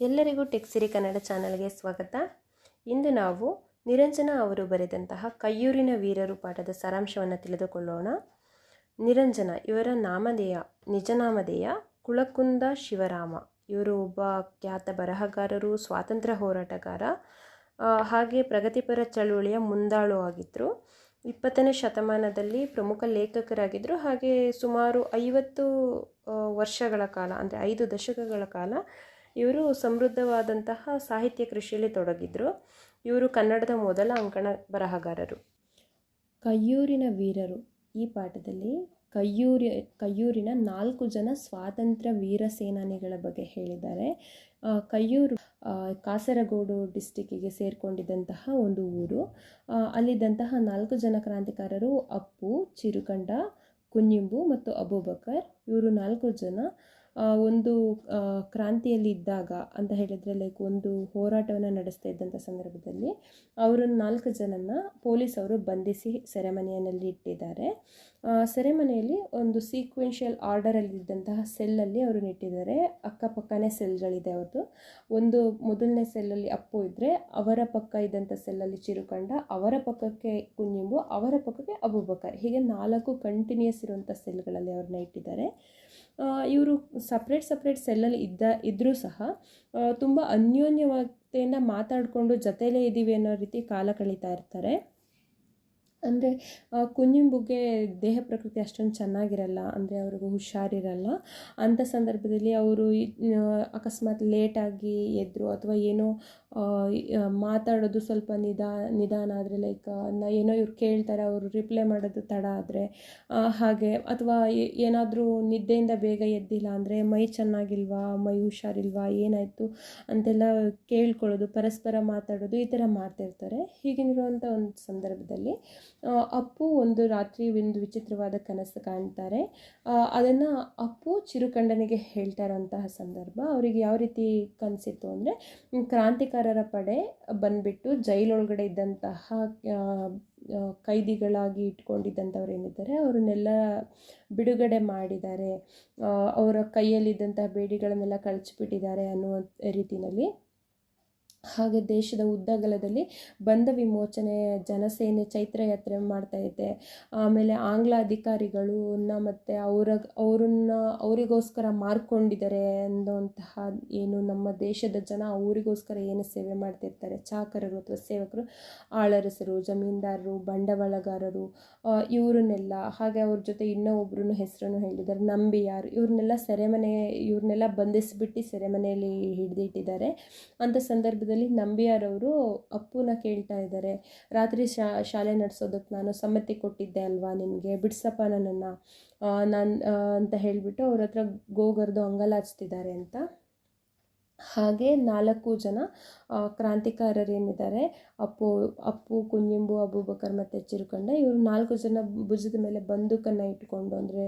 ಎಲ್ಲರಿಗೂ ಟೆಕ್ಸಿರಿ ಕನ್ನಡ ಚಾನಲ್ಗೆ ಸ್ವಾಗತ. ಇಂದು ನಾವು ನಿರಂಜನ ಅವರು ಬರೆದಂತಹ ಕಯ್ಯೂರಿನ ವೀರರು ಪಾಠದ ಸಾರಾಂಶವನ್ನು ತಿಳಿದುಕೊಳ್ಳೋಣ. ನಿರಂಜನ, ಇವರ ನಾಮಧೇಯ, ನಿಜನಾಮಧೇಯ ಕುಳಕುಂದ ಶಿವರಾಮ. ಇವರು ಒಬ್ಬ ಖ್ಯಾತ ಬರಹಗಾರರು, ಸ್ವಾತಂತ್ರ್ಯ ಹೋರಾಟಗಾರ ಹಾಗೆ ಪ್ರಗತಿಪರ ಚಳುವಳಿಯ ಮುಂದಾಳು ಆಗಿದ್ದರು ಇಪ್ಪತ್ತನೇ ಶತಮಾನದಲ್ಲಿ ಪ್ರಮುಖ ಲೇಖಕರಾಗಿದ್ದರು ಹಾಗೆ ಸುಮಾರು ಐವತ್ತು ವರ್ಷಗಳ ಕಾಲ, ಅಂದರೆ ಐದು ದಶಕಗಳ ಕಾಲ ಇವರು ಸಮೃದ್ಧವಾದಂತಹ ಸಾಹಿತ್ಯ ಕೃಷಿಯಲ್ಲಿ ತೊಡಗಿದ್ರು. ಇವರು ಕನ್ನಡದ ಮೊದಲ ಅಂಕಣ ಬರಹಗಾರರು. ಕಯ್ಯೂರಿನ ವೀರರು. ಈ ಪಾಠದಲ್ಲಿ ಕಯ್ಯೂರಿ, ಕಯ್ಯೂರಿನ ನಾಲ್ಕು ಜನ ಸ್ವಾತಂತ್ರ್ಯ ವೀರ ಸೇನಾನಿಗಳ ಬಗ್ಗೆ ಹೇಳಿದ್ದಾರೆ. ಕಯ್ಯೂರು ಕಾಸರಗೋಡು ಡಿಸ್ಟಿಕ್ಕಿಗೆ ಸೇರಿಕೊಂಡಿದ್ದಂತಹ ಒಂದು ಊರು. ಅಲ್ಲಿದ್ದಂತಹ ನಾಲ್ಕು ಜನ ಕ್ರಾಂತಿಕಾರರು ಅಪ್ಪು, ಚಿರುಕಂಡ ಕುഞ്ഞിಂಬು ಮತ್ತು ಅಬೂಬಕರ್. ಇವರು ನಾಲ್ಕು ಜನ ಒಂದು ಕ್ರಾಂತಿಯಲ್ಲಿ ಇದ್ದಾಗ ಅಂತ ಹೇಳಿದರೆ ಲೈಕ್ ಒಂದು ಹೋರಾಟವನ್ನು ನಡೆಸ್ತಾ ಇದ್ದಂಥ ಸಂದರ್ಭದಲ್ಲಿ, ಅವರನ್ನು ನಾಲ್ಕು ಜನನ ಪೊಲೀಸ್ ಅವರು ಬಂಧಿಸಿ ಸೆರೆಮನೆಯಲ್ಲಿ ಇಟ್ಟಿದ್ದಾರೆ. ಸೆರೆಮನೆಯಲ್ಲಿ ಒಂದು ಸೀಕ್ವೆನ್ಷಿಯಲ್ ಆರ್ಡರಲ್ಲಿದ್ದಂತಹ ಸೆಲ್ಲಲ್ಲಿ ಅವರು ನೆಟ್ಟಿದ್ದಾರೆ. ಅಕ್ಕಪಕ್ಕನೇ ಸೆಲ್ಗಳಿದೆ ಅವ್ರದ್ದು ಒಂದು ಮೊದಲನೇ ಸೆಲ್ಲಲ್ಲಿ ಅಪ್ಪು ಇದ್ದರೆ ಅವರ ಪಕ್ಕ ಇದ್ದಂಥ ಸೆಲ್ಲಲ್ಲಿ ಚಿರುಕಂಡ, ಅವರ ಪಕ್ಕಕ್ಕೆ ಕುಂಜಿಂಬು ಅವರ ಪಕ್ಕಕ್ಕೆ ಅಬೂಬಕರ್. ಹೀಗೆ ನಾಲ್ಕು ಕಂಟಿನ್ಯೂಸ್ ಇರುವಂಥ ಸೆಲ್ಗಳಲ್ಲಿ ಅವ್ರನ್ನ ಇಟ್ಟಿದ್ದಾರೆ. ಇವರು ಸಪ್ರೇಟ್ ಸಪ್ರೇಟ್ ಸೆಲ್ಲಲ್ಲಿ ಇದ್ದ ಇದ್ದರೂ ಸಹ ತುಂಬ ಅನ್ಯೋನ್ಯವಾದ ಮಾತಾಡಿಕೊಂಡು ಜೊತೆಯಲ್ಲೇ ಇದ್ದೀವಿ ಅನ್ನೋ ರೀತಿ ಕಾಲ ಕಳೀತಾ ಇರ್ತಾರೆ. ಅಂದರೆ ಕುಂಜಿಂಬುಗೆ ದೇಹ ಪ್ರಕೃತಿ ಅಷ್ಟೊಂದು ಚೆನ್ನಾಗಿರಲ್ಲ, ಅಂದರೆ ಅವ್ರಿಗೂ ಹುಷಾರಿರಲ್ಲ. ಅಂಥ ಸಂದರ್ಭದಲ್ಲಿ ಅವರು ಅಕಸ್ಮಾತ್ ಲೇಟಾಗಿ ಎದ್ದರು ಅಥವಾ ಏನೋ ಮಾತಾಡೋದು ಸ್ವಲ್ಪ ನಿಧಾ ನಿಧಾನ ಆದರೆ ಲೈಕ್ ಏನೋ ಇವ್ರು ಕೇಳ್ತಾರೆ, ಅವರು ರಿಪ್ಲೈ ಮಾಡೋದು ತಡ ಆದರೆ ಹಾಗೆ, ಅಥವಾ ಏನಾದರೂ ನಿದ್ದೆಯಿಂದ ಬೇಗ ಎದ್ದಿಲ್ಲ ಅಂದರೆ ಮೈ ಚೆನ್ನಾಗಿಲ್ವಾ, ಮೈ ಹುಷಾರಿಲ್ವಾ, ಏನಾಯಿತು ಅಂತೆಲ್ಲ ಕೇಳ್ಕೊಳ್ಳೋದು, ಪರಸ್ಪರ ಮಾತಾಡೋದು, ಈ ಥರ ಮಾಡ್ತಿರ್ತಾರೆ ಹೀಗಿರುವಂಥ ಒಂದು ಸಂದರ್ಭದಲ್ಲಿ ಅಪ್ಪು ಒಂದು ರಾತ್ರಿ ಒಂದು ವಿಚಿತ್ರವಾದ ಕನಸು ಕಾಣ್ತಾರೆ. ಅದನ್ನು ಅಪ್ಪು ಚಿರುಕಂಡನಿಗೆ ಹೇಳ್ತಾ ಇರೋಂತಹ ಸಂದರ್ಭ, ಅವರಿಗೆ ಯಾವ ರೀತಿ ಕನಸಿತ್ತು ಅಂದರೆ ಕ್ರಾಂತಿಕಾರರ ಪಡೆ ಬಂದ್ಬಿಟ್ಟು ಜೈಲೊಳಗಡೆ ಇದ್ದಂತಹ ಕೈದಿಗಳಾಗಿ ಇಟ್ಕೊಂಡಿದ್ದಂಥವ್ರು ಏನಿದ್ದಾರೆ, ಅವ್ರನ್ನೆಲ್ಲ ಬಿಡುಗಡೆ ಮಾಡಿದ್ದಾರೆ. ಅವರ ಕೈಯಲ್ಲಿದ್ದಂತಹ ಬೇಡಿಗಳನ್ನೆಲ್ಲ ಕಳಚಿಬಿಟ್ಟಿದ್ದಾರೆ ಅನ್ನುವ ರೀತಿಯಲ್ಲಿ. ಹಾಗೆ ದೇಶದ ಉದ್ದಗಲದಲ್ಲಿ ಬಂಧ ವಿಮೋಚನೆ, ಜನಸೇನೆ ಚೈತ್ರ ಯಾತ್ರೆ ಮಾಡ್ತಾ ಇದೆ ಆಮೇಲೆ ಆಂಗ್ಲ ಅಧಿಕಾರಿಗಳನ್ನ ಮತ್ತು ಅವರ, ಅವರನ್ನ ಅವರಿಗೋಸ್ಕರ ಮಾರ್ಕೊಂಡಿದ್ದಾರೆ ಅನ್ನೋಂತಹ ಏನು ನಮ್ಮ ದೇಶದ ಜನ ಅವರಿಗೋಸ್ಕರ ಏನು ಸೇವೆ ಮಾಡ್ತಿರ್ತಾರೆ? ಚಾಕರರು ಅಥವಾ ಸೇವಕರು, ಆಳರಸರು, ಜಮೀನ್ದಾರರು, ಬಂಡವಾಳಗಾರರು ಇವರನ್ನೆಲ್ಲ ಹಾಗೆ ಅವ್ರ ಜೊತೆ ಇನ್ನೂ ಒಬ್ರು ಹೆಸರನ್ನು ಹೇಳಿದ್ದಾರೆ. ನಂಬಿಯಾರ್ ಇವ್ರನ್ನೆಲ್ಲ ಸೆರೆಮನೆ, ಇವ್ರನ್ನೆಲ್ಲ ಬಂಧಿಸಿಬಿಟ್ಟು ಸೆರೆಮನೆಯಲ್ಲಿ ಹಿಡಿದಿಟ್ಟಿದ್ದಾರೆ. ಅಂಥ ಸಂದರ್ಭದಲ್ಲಿ ನಂಬಿಯಾರವರು ಅಪ್ಪುನ ಕೇಳ್ತಾ ಇದ್ದಾರೆ. ರಾತ್ರಿ ಶಾ, ಶಾಲೆ ನಡೆಸೋದಕ್ಕೆ ನಾನು ಸಮ್ಮತಿ ಕೊಟ್ಟಿದ್ದೆ ಅಲ್ವಾ ನಿನಗೆ? ಬಿಡ್ಸಪ್ಪ ನನ್ನನ್ನು. ನಾನು ಅಂತ ಹೇಳಿಬಿಟ್ಟು ಅವ್ರ ಹತ್ರ ಗೋಗರ್ದು ಅಂಗಲಾಚ್ತಿದ್ದಾರೆ ಅಂತ. ಹಾಗೆ ನಾಲ್ಕು ಜನ ಕ್ರಾಂತಿಕಾರರೇನಿದ್ದಾರೆ, ಅಪ್ಪು ಅಪ್ಪು ಕುഞ്ഞിಂಬು ಅಬೂಬಕರ್ ಮತ್ತು ಚಿರುಕಂಡ, ಇವರು ನಾಲ್ಕು ಜನ ಭುಜದ ಮೇಲೆ ಬಂದೂಕನ್ನು ಇಟ್ಕೊಂಡು, ಅಂದರೆ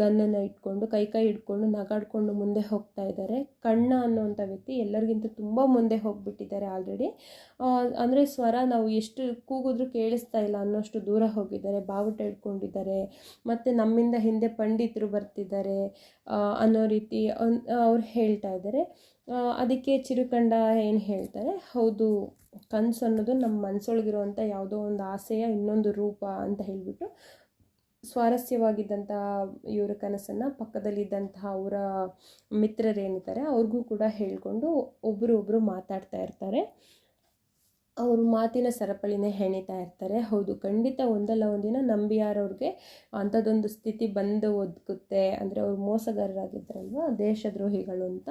ಗನ್ನನ್ನು ಇಟ್ಕೊಂಡು, ಕೈ ಕೈ ಹಿಡ್ಕೊಂಡು, ನಗಾಡ್ಕೊಂಡು ಮುಂದೆ ಹೋಗ್ತಾ ಇದ್ದಾರೆ. ಕಣ್ಣ ಅನ್ನುವಂಥ ವ್ಯಕ್ತಿ ಎಲ್ಲರಿಗಿಂತ ತುಂಬ ಮುಂದೆ ಹೋಗಿಬಿಟ್ಟಿದ್ದಾರೆ ಆಲ್ರೆಡಿ ಅಂದರೆ ಸ್ವರ ನಾವು ಎಷ್ಟು ಕೂಗಿದ್ರೂ ಕೇಳಿಸ್ತಾ ಇಲ್ಲ, ಅನ್ನೋಷ್ಟು ದೂರ ಹೋಗಿದ್ದಾರೆ, ಬಾವುಟ ಇಟ್ಕೊಂಡಿದ್ದಾರೆ ಮತ್ತು ನಮ್ಮಿಂದ ಹಿಂದೆ ಪಂಡಿತರು ಬರ್ತಿದ್ದಾರೆ ಅನ್ನೋ ರೀತಿ ಅವ್ರು ಹೇಳ್ತಾ ಇದ್ದಾರೆ. ಅದಕ್ಕೆ ಚಿರುಕಂಡ ಏನು ಹೇಳ್ತಾರೆ? ಹೌದು, ಕನಸು ಅನ್ನೋದು ನಮ್ಮ ಮನಸ್ಸೊಳಗಿರುವಂಥ ಯಾವುದೋ ಒಂದು ಆಸೆಯ ಇನ್ನೊಂದು ರೂಪ ಅಂತ ಹೇಳಿಬಿಟ್ಟು ಸ್ವಾರಸ್ಯವಾಗಿದ್ದಂಥ ಇವರ ಕನಸನ್ನು ಪಕ್ಕದಲ್ಲಿದ್ದಂತಹ ಅವರ ಮಿತ್ರರೇನಿದ್ದಾರೆ, ಅವ್ರಿಗೂ ಕೂಡ ಹೇಳಿಕೊಂಡು ಒಬ್ಬರು ಒಬ್ಬರು ಮಾತಾಡ್ತಾ ಇರ್ತಾರೆ. ಅವರು ಮಾತಿನ ಸರಪಳಿನೇ ಹೆಣಿತಾ ಇರ್ತಾರೆ. ಹೌದು, ಖಂಡಿತ ಒಂದಲ್ಲ ಒಂದಿನ ನಂಬಿಯಾರವ್ರಿಗೆ ಅಂಥದ್ದೊಂದು ಸ್ಥಿತಿ ಬಂದು ಒದಗುತ್ತೆ ಅಂದರೆ ಅವರು ಮೋಸಗಾರರಾಗಿದ್ದಾರಲ್ವ, ದೇಶದ್ರೋಹಿಗಳು ಅಂತ.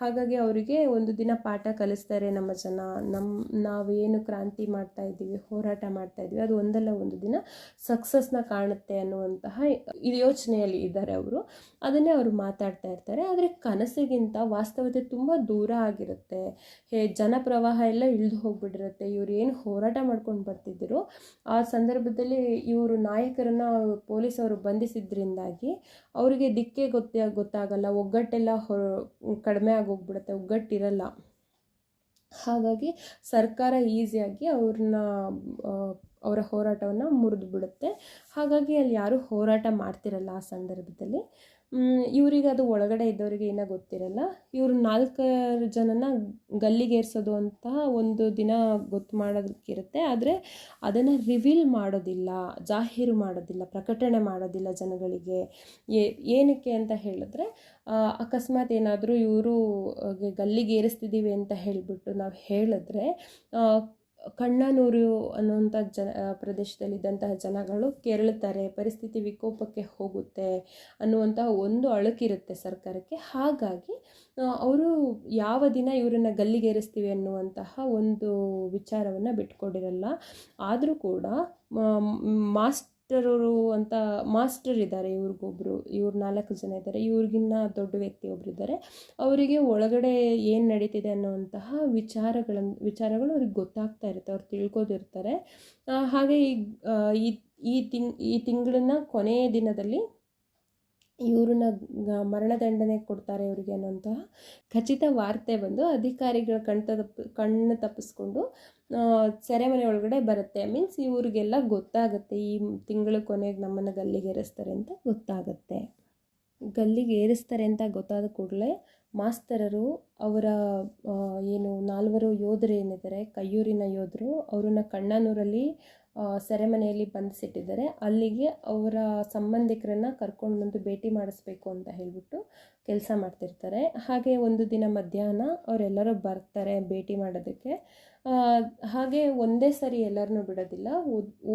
ಹಾಗಾಗಿ ಅವರಿಗೆ ಒಂದು ದಿನ ಪಾಠ ಕಲಿಸ್ತಾರೆ ನಮ್ಮ ಜನ. ನಮ್ಮ ನಾವೇನು ಕ್ರಾಂತಿ ಮಾಡ್ತಾ ಇದ್ದೀವಿ, ಹೋರಾಟ ಮಾಡ್ತಾ ಇದ್ದೀವಿ, ಅದು ಒಂದಲ್ಲ ಒಂದು ದಿನ ಸಕ್ಸಸ್ನ ಕಾಣುತ್ತೆ ಅನ್ನುವಂತಹ ಇದು ಯೋಚನೆಯಲ್ಲಿ ಇದ್ದಾರೆ ಅವರು. ಅದನ್ನೇ ಅವರು ಮಾತಾಡ್ತಾ ಇರ್ತಾರೆ. ಆದರೆ ಕನಸಿಗಿಂತ ವಾಸ್ತವತೆ ತುಂಬ ದೂರ ಆಗಿರುತ್ತೆ. ಹೇ ಜನಪ್ರವಾಹ ಎಲ್ಲ ಇಳಿದು ಹೋಗ್ಬಿಟ್ಟಿರುತ್ತೆ. ಇವ್ರು ಏನು ಹೋರಾಟ ಮಾಡ್ಕೊಂಡು ಬರ್ತಿದ್ದರು ಆ ಸಂದರ್ಭದಲ್ಲಿ ಇವರು ನಾಯಕರನ್ನು ಪೊಲೀಸವರು ಬಂಧಿಸಿದ್ರಿಂದಾಗಿ ಅವರಿಗೆ ದಿಕ್ಕೇ ಗೊತ್ತೇ ಗೊತ್ತಾಗಲ್ಲ, ಒಗ್ಗಟ್ಟೆಲ್ಲ ಹೊ, ಕಡಿಮೆ ಆಗೋಗ್ಬಿಡುತ್ತೆ, ಒಗ್ಗಟ್ಟಿರಲ್ಲ. ಹಾಗಾಗಿ ಸರ್ಕಾರ ಈಸಿಯಾಗಿ ಅವ್ರನ್ನ ಅವರ ಹೋರಾಟವನ್ನು ಮುರಿದು ಬಿಡುತ್ತೆ. ಹಾಗಾಗಿ ಅಲ್ಲಿ ಯಾರೂ ಹೋರಾಟ ಮಾಡ್ತಿರಲ್ಲ ಆ ಸಂದರ್ಭದಲ್ಲಿ. ಇವರಿಗೆ ಅದು ಒಳಗಡೆ ಇದ್ದವರಿಗೆ ಏನೂ ಗೊತ್ತಿರಲ್ಲ. ಇವರು ನಾಲ್ಕಾರು ಜನನ ಗಲ್ಲಿಗೇರಿಸೋದು ಅಂತ ಒಂದು ದಿನ ಗೊತ್ತು ಮಾಡೋದಕ್ಕಿರುತ್ತೆ. ಆದರೆ ಅದನ್ನು ರಿವೀಲ್ ಮಾಡೋದಿಲ್ಲ, ಜಾಹೀರು ಮಾಡೋದಿಲ್ಲ, ಪ್ರಕಟಣೆ ಮಾಡೋದಿಲ್ಲ ಜನಗಳಿಗೆ. ಏನಕ್ಕೆ ಅಂತ ಹೇಳಿದ್ರೆ ಅಕಸ್ಮಾತ್ ಏನಾದರೂ ಇವರು ಗಲ್ಲಿಗೇರಿಸ್ತಿದ್ದೀವಿ ಅಂತ ಹೇಳಿಬಿಟ್ಟು ನಾವು ಹೇಳಿದ್ರೆ ಕಣ್ಣನೂರು ಅನ್ನುವಂಥ ಜನ ಪ್ರದೇಶದಲ್ಲಿದ್ದಂತಹ ಜನಗಳು ಕೆರಳುತ್ತಾರೆ, ಪರಿಸ್ಥಿತಿ ವಿಕೋಪಕ್ಕೆ ಹೋಗುತ್ತೆ ಅನ್ನುವಂತಹ ಒಂದು ಅಳುಕಿರುತ್ತೆ ಸರ್ಕಾರಕ್ಕೆ. ಹಾಗಾಗಿ ಅವರು ಯಾವ ದಿನ ಇವರನ್ನು ಗಲ್ಲಿಗೇರಿಸ್ತೀವಿ ಅನ್ನುವಂತಹ ಒಂದು ವಿಚಾರವನ್ನು ಬಿಟ್ಕೊಂಡಿರಲ್ಲ. ಆದರೂ ಕೂಡ ಮಾಸ್ಟರರು ಅಂತ ಮಾಸ್ಟರ್ ಇದ್ದಾರೆ ಇವ್ರಿಗೊಬ್ರು, ಇವ್ರು ನಾಲ್ಕು ಜನ ಇದ್ದಾರೆ. ಇವ್ರಿಗಿನ್ನ ದೊಡ್ಡ ವ್ಯಕ್ತಿ ಒಬ್ರು ಇದ್ದಾರೆ. ಅವರಿಗೆ ಒಳಗಡೆ ಏನು ನಡೀತಿದೆ ಅನ್ನುವಂತಹ ವಿಚಾರಗಳನ್ನು ವಿಚಾರಗಳು ಅವ್ರಿಗೆ ಗೊತ್ತಾಗ್ತಾ ಇರುತ್ತೆ. ಅವ್ರು ತಿಳ್ಕೋದಿರ್ತಾರೆ. ಹಾಗೆ ಈ ಈ ತಿಂಗ್, ಈ ತಿಂಗಳನ್ನ ಕೊನೆಯ ದಿನದಲ್ಲಿ ಇವ್ರನ್ನ ಮರಣದಂಡನೆ ಕೊಡ್ತಾರೆ ಇವರಿಗೆ ಅನ್ನೋಂತಹ ಖಚಿತ ವಾರ್ತೆ ಬಂದು ಅಧಿಕಾರಿಗಳ ಕಣ್ ತಪ್ಪ, ಕಣ್ಣು ತಪ್ಪಿಸ್ಕೊಂಡು ಸೆರೆಮನೆ ಒಳಗಡೆ ಬರುತ್ತೆ. ಮೀನ್ಸ್ ಇವ್ರಿಗೆಲ್ಲ ಗೊತ್ತಾಗುತ್ತೆ, ಈ ತಿಂಗಳ ಕೊನೆಗೆ ನಮ್ಮನ್ನು ಗಲ್ಲಿಗೇರಿಸ್ತಾರೆ ಅಂತ ಗೊತ್ತಾಗುತ್ತೆ. ಗಲ್ಲಿಗೆ ಏರಿಸ್ತಾರೆ ಅಂತ ಗೊತ್ತಾದ ಕೂಡಲೇ ಮಾಸ್ತರರು ಅವರ ಏನು ನಾಲ್ವರು ಯೋಧರು ಏನಿದ್ದಾರೆ ಕೈಯೂರಿನ ಯೋಧರು, ಅವ್ರನ್ನ ಕಣ್ಣನೂರಲ್ಲಿ ಸೆರೆಮನೆಯಲ್ಲಿ ಬಂಧಿಸಿಟ್ಟಿದ್ದಾರೆ. ಅಲ್ಲಿಗೆ ಅವರ ಸಂಬಂಧಿಕರನ್ನ ಕರ್ಕೊಂಡು ಬಂದು ಭೇಟಿ ಮಾಡಿಸ್ಬೇಕು ಅಂತ ಹೇಳಿಬಿಟ್ಟು ಕೆಲಸ ಮಾಡ್ತಿರ್ತಾರೆ. ಹಾಗೆ ಒಂದು ದಿನ ಮಧ್ಯಾಹ್ನ ಅವರೆಲ್ಲರೂ ಬರ್ತಾರೆ ಭೇಟಿ ಮಾಡೋದಕ್ಕೆ. ಹಾಗೆ ಒಂದೇ ಸರಿ ಎಲ್ಲರನ್ನೂ ಬಿಡೋದಿಲ್ಲ.